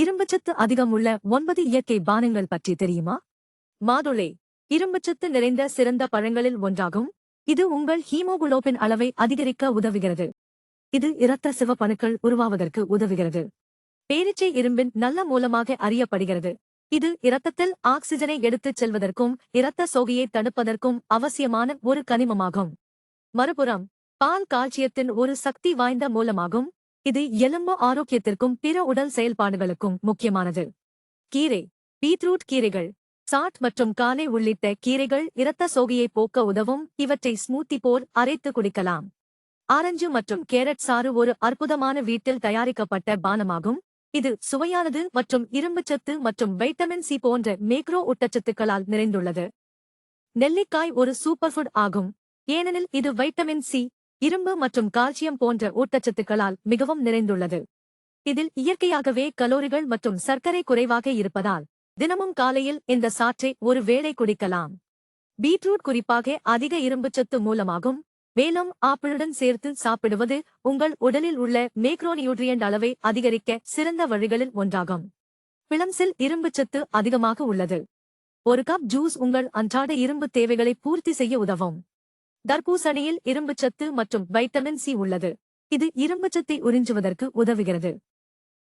இரும்புச்சத்து அதிகம் உள்ள ஒன்பது இயற்கை பானங்கள் பற்றி தெரியுமா? மாதுளை இரும்புச்சத்து நிறைந்த சிறந்த பழங்களில் ஒன்றாகும். இது உங்கள் ஹீமோகுளோபின் அளவை அதிகரிக்க உதவுகிறது. இது இரத்த சிவப்பணுக்கள் உருவாவதற்கு உதவுகிறது. பேரிச்சை இரும்பின் நல்ல மூலமாக அறியப்படுகிறது. இது இரத்தத்தில் ஆக்சிஜனை எடுத்துச் செல்வதற்கும் இரத்த சோகையை தடுப்பதற்கும் அவசியமான ஒரு கனிமமாகும். மறுபுறம் பால் கால்சியத்தின் ஒரு சக்தி வாய்ந்த மூலமாகும். இது எலும்பு ஆரோக்கியத்திற்கும் பிற உடல் செயல்பாடுகளுக்கும் முக்கியமானது. கீரை பீட்ரூட் கீரைகள் சாட் மற்றும் காலை உள்ளிட்ட கீரைகள் இரத்த சோகையை போக்க உதவும் இவற்றை ஸ்மூத்தி போல் அரைத்து குடிக்கலாம். ஆரஞ்சு மற்றும் கேரட் சாறு ஒரு அற்புதமான வீட்டில் தயாரிக்கப்பட்ட பானமாகும். இது சுவையானது மற்றும் இரும்புச்சத்து மற்றும் வைட்டமின் சி போன்ற மேக்ரோ ஊட்டச்சத்துக்களால் நிறைந்துள்ளது. நெல்லிக்காய் ஒரு சூப்பர் ஃபுட் ஆகும். ஏனெனில் இது வைட்டமின் சி இரும்பு மற்றும் கால்சியம் போன்ற ஊட்டச்சத்துக்களால் மிகவும் நிறைந்துள்ளது. இதில் இயற்கையாகவே கலோரிகள் மற்றும் சர்க்கரை குறைவாக இருப்பதால் தினமும் காலையில் இந்த சாற்றை ஒரு வேளை குடிக்கலாம். பீட்ரூட் குறிப்பாக அதிக இரும்புச்சத்து மூலமாகும். மேலும் ஆப்பிளுடன் சேர்த்து சாப்பிடுவது உங்கள் உடலில் உள்ள மேக்ரோநியூட்ரியன்ட் அளவை அதிகரிக்க சிறந்த வழிகளில் ஒன்றாகும். பிளம்ஸில் இரும்புச்சத்து அதிகமாக உள்ளது. ஒரு கப் ஜூஸ் உங்கள் அன்றாட இரும்பு தேவைகளை பூர்த்தி செய்ய உதவும். தர்பூசணியில் இரும்புச்சத்து மற்றும் வைட்டமின் சி உள்ளது. இது இரும்புச்சத்தை உறிஞ்சுவதற்கு உதவுகிறது.